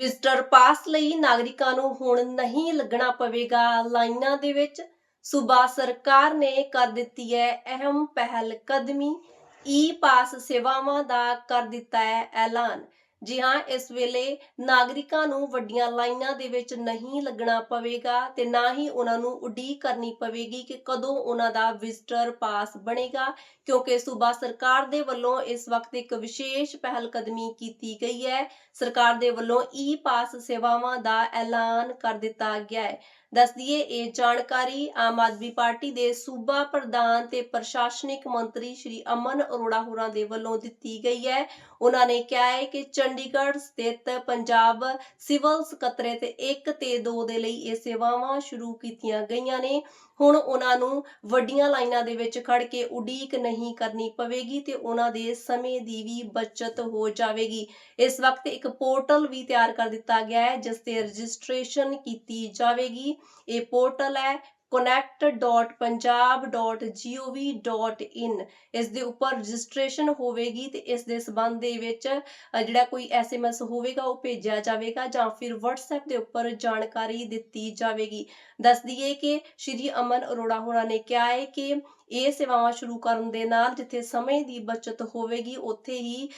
Visitor ਪਾਸ ਲਈ ਨਾਗਰਿਕਾਂ ਨੂੰ ਹੁਣ ਨਹੀਂ ਲੱਗਣਾ ਪਵੇਗਾ। ਲਾਈਨਾਂ ਦੇ ਵਿੱਚ ਸੂਬਾ ਸਰਕਾਰ ਨੇ ਕਰ ਦਿੱਤੀ ਹੈ ਅਹਿਮ ਪਹਿਲ ਕਦਮੀ। ਈ ਪਾਸ ਸੇਵਾਵਾਂ ਦਾ ਕਰ ਦਿੱਤਾ ਹੈ ਐਲਾਨ। ਜੀ ਹਾਂ, ਇਸ ਵੇਲੇ ਨਾਗਰਿਕਾਂ ਨੂੰ ਵੱਡੀਆਂ ਲਾਈਨਾਂ ਦੇ ਵਿੱਚ ਨਹੀਂ ਲੱਗਣਾ ਪਵੇਗਾ ਤੇ ਨਾ ਹੀ ਉਹਨਾਂ ਨੂੰ ਉਡੀਕ ਕਰਨੀ ਪਵੇਗੀ ਕਿ ਕਦੋਂ ਉਹਨਾਂ ਦਾ ਵਿਜ਼ਟਰ ਪਾਸ ਬਣੇਗਾ, ਕਿਉਂਕਿ ਸੂਬਾ ਸਰਕਾਰ ਦੇ ਵੱਲੋਂ ਇਸ ਵਕਤ ਇੱਕ ਵਿਸ਼ੇਸ਼ ਪਹਿਲ ਕਦਮੀ ਕੀਤੀ ਗਈ ਹੈ। ਸਰਕਾਰ ਦੇ ਵੱਲੋਂ ਈ ਪਾਸ ਸੇਵਾਵਾਂ ਦਾ ਐਲਾਨ ਕਰ ਦਿੱਤਾ ਗਿਆ ਹੈ। ਦੱਸ ਦਈਏ, ਇਹ ਜਾਣਕਾਰੀ ਆਮ ਆਦਮੀ ਪਾਰਟੀ ਦੇ ਸੂਬਾ ਪ੍ਰਧਾਨ ਤੇ ਪ੍ਰਸ਼ਾਸਨਿਕ ਮੰਤਰੀ ਸ਼੍ਰੀ ਅਮਨ ਅਰੋੜਾ ਹੋਰਾਂ ਦੇ ਵੱਲੋਂ ਦਿੱਤੀ ਗਈ ਹੈ। ਉਹਨਾਂ ਨੇ ਕਿਹਾ ਹੈ ਕਿ ਚੰਡੀਗੜ੍ਹ ਸਥਿਤ ਪੰਜਾਬ ਸਿਵਲ ਸਕੱਤਰੇਤ 1 ਤੇ 2 ਦੇ ਲਈ ਇਹ ਸੇਵਾਵਾਂ ਸ਼ੁਰੂ ਕੀਤੀਆਂ ਗਈਆਂ ਨੇ। ਹੁਣ ਉਹਨਾਂ ਨੂੰ ਵੱਡੀਆਂ ਲਾਈਨਾਂ ਦੇ ਵਿੱਚ ਖੜ ਕੇ ਉਡੀਕ ਨਹੀਂ ਕਰਨੀ ਪਵੇਗੀ ਤੇ ਉਹਨਾਂ ਦੇ ਸਮੇਂ ਦੀ ਵੀ ਬਚਤ ਹੋ ਜਾਵੇਗੀ। ਇਸ ਵਕਤ ਇੱਕ ਪੋਰਟਲ ਵੀ ਤਿਆਰ ਕਰ ਦਿੱਤਾ ਗਿਆ ਹੈ, ਜਿਸ ਤੇ ਰਜਿਸਟ੍ਰੇਸ਼ਨ ਕੀਤੀ ਜਾਵੇਗੀ। ਇਹ ਪੋਰਟਲ ਹੈ connect.punjab.gov.in ਇਸ ਦੇ ਉੱਪਰ ਰਜਿਸਟ੍ਰੇਸ਼ਨ ਹੋਵੇਗੀ ਤੇ ਇਸ ਦੇ ਸਬੰਧ ਦੇ ਵਿੱਚ ਅ, ਜਿਹੜਾ ਕੋਈ ਐਸਐਮਐਸ ਹੋਵੇਗਾ ਉਹ ਭੇਜਿਆ ਜਾਵੇਗਾ ਜਾਂ ਫਿਰ WhatsApp ਦੇ ਉੱਪਰ ਜਾਣਕਾਰੀ ਦਿੱਤੀ ਜਾਵੇਗੀ। ਦੱਸ ਦਈਏ ਕਿ ਸ਼੍ਰੀ ਅਮਨ ਅਰੋੜਾ ਹੋਣਾ ਨੇ ਕਿਹਾ ਹੈ ਕਿ ਇਹ ਸੇਵਾਵਾਂ ਸ਼ੁਰੂ ਕਰਨ ਦੇ ਨਾਲ ਜਿੱਥੇ ਸਮੇਂ ਦੀ ਬਚਤ ਹੋਵੇਗੀ, ਉੱਥੇ ਹੀ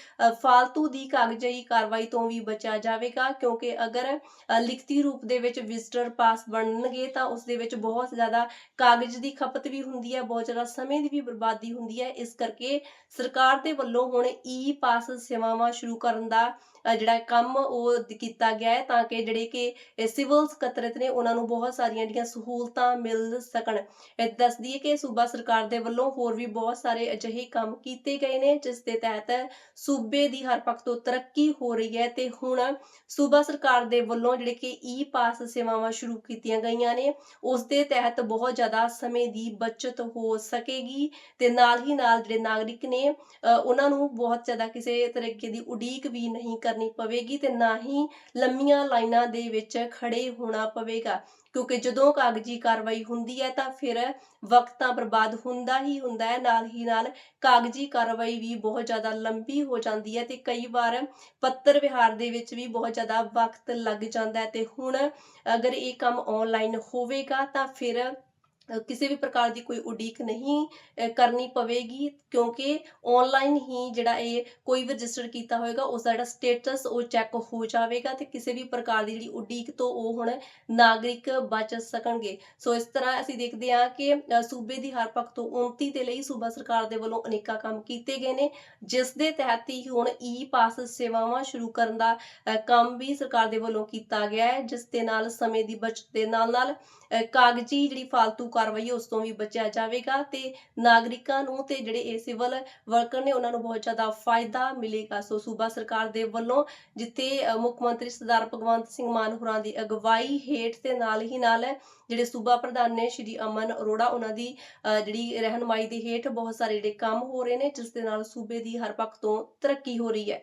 ਫਾਲਤੂ ਦੀ ਕਾਗਜ਼ਾਈ ਕਾਰਵਾਈ ਤੋਂ ਵੀ ਬਚਿਆ ਜਾਵੇਗਾ, ਕਿਉਂਕਿ ਅਗਰ ਲਿਖਤੀ ਰੂਪ ਦੇ ਵਿੱਚ ਵਿਜ਼ਟਰ ਪਾਸ ਬਣਨਗੇ ਤਾਂ ਉਸ ਦੇ ਵਿੱਚ ਬਹੁਤ ਜ਼ਿਆਦਾ ਕਾਗਜ਼ ਦੀ ਖਪਤ ਵੀ ਹੁੰਦੀ ਹੈ, ਬਹੁਤ ਜ਼ਿਆਦਾ ਸਮੇਂ ਦੀ ਵੀ ਬਰਬਾਦੀ ਹੁੰਦੀ ਹੈ, ਇਸ ਕਰਕੇ ਸਰਕਾਰ ਦੇ ਵੱਲੋਂ ਹੁਣ ਈ ਪਾਸ ਸੇਵਾਵਾਂ ਸ਼ੁਰੂ ਕਰਨ ਦਾ ਜਿਹੜਾ ਕੰਮ ਉਹ ਕੀਤਾ ਗਿਆ ਹੈ, ਤਾਂ ਕਿ ਜਿਹੜੇ ਕਿ ਸਿਵਲ ਸਕੱਤਰਤ ਨੇ ਉਹਨਾਂ ਨੂੰ ਬਹੁਤ ਸਾਰੀਆਂ ਜਿਹੜੀਆਂ ਸਹੂਲਤਾਂ ਮਿਲ ਸਕਣ। ਦੱਸਦੀ ਦੱਸ ਕਿ ਸੂਬਾ ਸਰਕਾਰ ਦੇ ਵੱਲੋਂ ਹੋਰ ਵੀ ਬਹੁਤ ਸਾਰੇ ਅਜਿਹੇ ਕੰਮ ਕੀਤੇ ਗਏ ਨੇ, ਜਿਸ ਦੇ ਤਹਿਤ ਸੂਬੇ ਦੀ ਹਰ ਪੱਖ ਤੋਂ ਤਰੱਕੀ ਹੋ ਰਹੀ ਹੈ ਤੇ ਹੁਣ ਸੂਬਾ ਸਰਕਾਰ ਦੇ ਵੱਲੋਂ ਜਿਹੜੇ ਕਿ ਈ ਪਾਸ ਸੇਵਾਵਾਂ ਸ਼ੁਰੂ ਕੀਤੀਆਂ ਗਈਆਂ ਨੇ, ਉਸ ਦੇ ਤਹਿਤ ਬਹੁਤ ਜ਼ਿਆਦਾ ਸਮੇਂ ਦੀ ਬਚਤ ਹੋ ਸਕੇਗੀ ਤੇ ਨਾਲ ਹੀ ਨਾਲ ਜਿਹੜੇ ਨਾਗਰਿਕ ਨੇ ਉਹਨਾਂ ਨੂੰ ਬਹੁਤ ਜ਼ਿਆਦਾ ਕਿਸੇ ਤਰੀਕੇ ਦੀ ਉਡੀਕ ਵੀ ਨਹੀਂ ਕਰਨੀ ਪਵੇਗੀ ਤੇ ਨਾ ਹੀ ਲੰਮੀਆਂ ਲਾਈਨਾਂ ਦੇ ਵਿੱਚ ਖੜੇ ਹੋਣਾ ਪਵੇਗਾ, ਕਿਉਂਕਿ ਜਦੋਂ ਕਾਗਜ਼ੀ ਕਾਰਵਾਈ ਹੁੰਦੀ ਹੈ ਤਾਂ ਫਿਰ ਵਕਤਾਂ ਬਰਬਾਦ ਹੁੰਦਾ ਹੀ ਹੁੰਦਾ ਹੈ। ਨਾਲ ਹੀ ਨਾਲ ਕਾਗਜ਼ੀ ਕਾਰਵਾਈ ਵੀ ਬਹੁਤ ਜ਼ਿਆਦਾ ਲੰਬੀ ਹੋ ਜਾਂਦੀ ਹੈ ਤੇ ਕਈ ਵਾਰ ਪੱਤਰ ਵਿਹਾਰ ਦੇ ਵਿੱਚ ਵੀ ਬਹੁਤ ਜ਼ਿਆਦਾ ਵਕਤ ਲੱਗ ਜਾਂਦਾ ਹੈ ਤੇ ਹੁਣ ਅਗਰ ਇਹ ਕੰਮ ਆਨਲਾਈਨ ਹੋਵੇਗਾ ਤਾਂ ਫਿਰ ਕਿਸੇ ਵੀ ਪ੍ਰਕਾਰ ਦੀ ਕੋਈ ਉਡੀਕ ਨਹੀਂ ਕਰਨੀ ਪਵੇਗੀ ਕਿਉਂਕਿ ਆਨਲਾਈਨ ਹੀ ਜਿਹੜਾ ਇਹ ਕੋਈ ਵੀ ਰਜਿਸਟਰ ਕੀਤਾ ਹੋਏਗਾ, ਉਸ ਦਾ ਸਟੇਟਸ ਉਹ ਚੈੱਕ ਹੋ ਜਾਵੇਗਾ ਤੇ ਕਿਸੇ ਵੀ ਪ੍ਰਕਾਰ ਦੀ ਜਿਹੜੀ ਉਡੀਕ ਤੋਂ ਉਹ ਹੁਣ ਨਾਗਰਿਕ ਬਚ ਸਕਣਗੇ। ਸੋ ਇਸ ਤਰ੍ਹਾਂ ਅਸੀਂ ਦੇਖਦੇ ਹਾਂ ਕਿ ਸੂਬੇ ਦੀ ਹਰ ਪੱਖ ਤੋਂ ਉਨਤੀ ਦੇ ਲਈ ਸੂਬਾ ਸਰਕਾਰ ਦੇ ਵੱਲੋਂ ਅਨੇਕਾਂ ਕੰਮ ਕੀਤੇ ਗਏ ਨੇ, ਜਿਸ ਦੇ ਤਹਿਤ ਹੀ ਹੁਣ ਈ ਪਾਸ ਸੇਵਾਵਾਂ ਸ਼ੁਰੂ ਕਰਨ ਦਾ ਕੰਮ ਵੀ ਸਰਕਾਰ ਦੇ ਵੱਲੋਂ ਕੀਤਾ ਗਿਆ ਹੈ, ਜਿਸ ਦੇ ਨਾਲ ਸਮੇਂ ਦੀ ਬਚਤ ਦੇ ਨਾਲ ਨਾਲ ਕਾਗਜ਼ੀ ਜਿਹੜੀ ਫਾਲਤੂ ਕਾਰਵਾਈ ਉਸ ਤੋਂ ਵੀ ਬਚਿਆ ਜਾਵੇਗਾ ਤੇ ਨਾਗਰਿਕਾਂ ਨੂੰ ਤੇ ਜਿਹੜੇ ਇਹ ਸਿਵਲ ਵਰਕਰ ਨੇ ਉਹਨਾਂ ਨੂੰ ਬਹੁਤ ਜ਼ਿਆਦਾ ਫਾਇਦਾ ਮਿਲੇਗਾ। ਸੋ ਸੂਬਾ ਸਰਕਾਰ ਦੇ ਵੱਲੋਂ ਜਿੱਥੇ ਮੁੱਖ ਮੰਤਰੀ ਸਰਦਾਰ ਭਗਵੰਤ ਸਿੰਘ ਮਾਨ ਹੋਰਾਂ ਦੀ ਅਗਵਾਈ ਹੇਠ ਤੇ ਨਾਲ ਹੀ ਨਾਲ ਜਿਹੜੇ ਸੂਬਾ ਪ੍ਰਧਾਨ ਨੇ ਸ਼੍ਰੀ ਅਮਨ ਅਰੋੜਾ, ਉਹਨਾਂ ਦੀ ਜਿਹੜੀ ਰਹਿਨਮਾਈ ਦੇ ਹੇਠ ਬਹੁਤ ਸਾਰੇ ਜਿਹੜੇ ਕੰਮ ਹੋ ਰਹੇ ਨੇ, ਜਿਸ ਦੇ ਨਾਲ ਸੂਬੇ ਦੀ ਹਰ ਪੱਖ ਤੋਂ ਤਰੱਕੀ ਹੋ ਰਹੀ ਹੈ।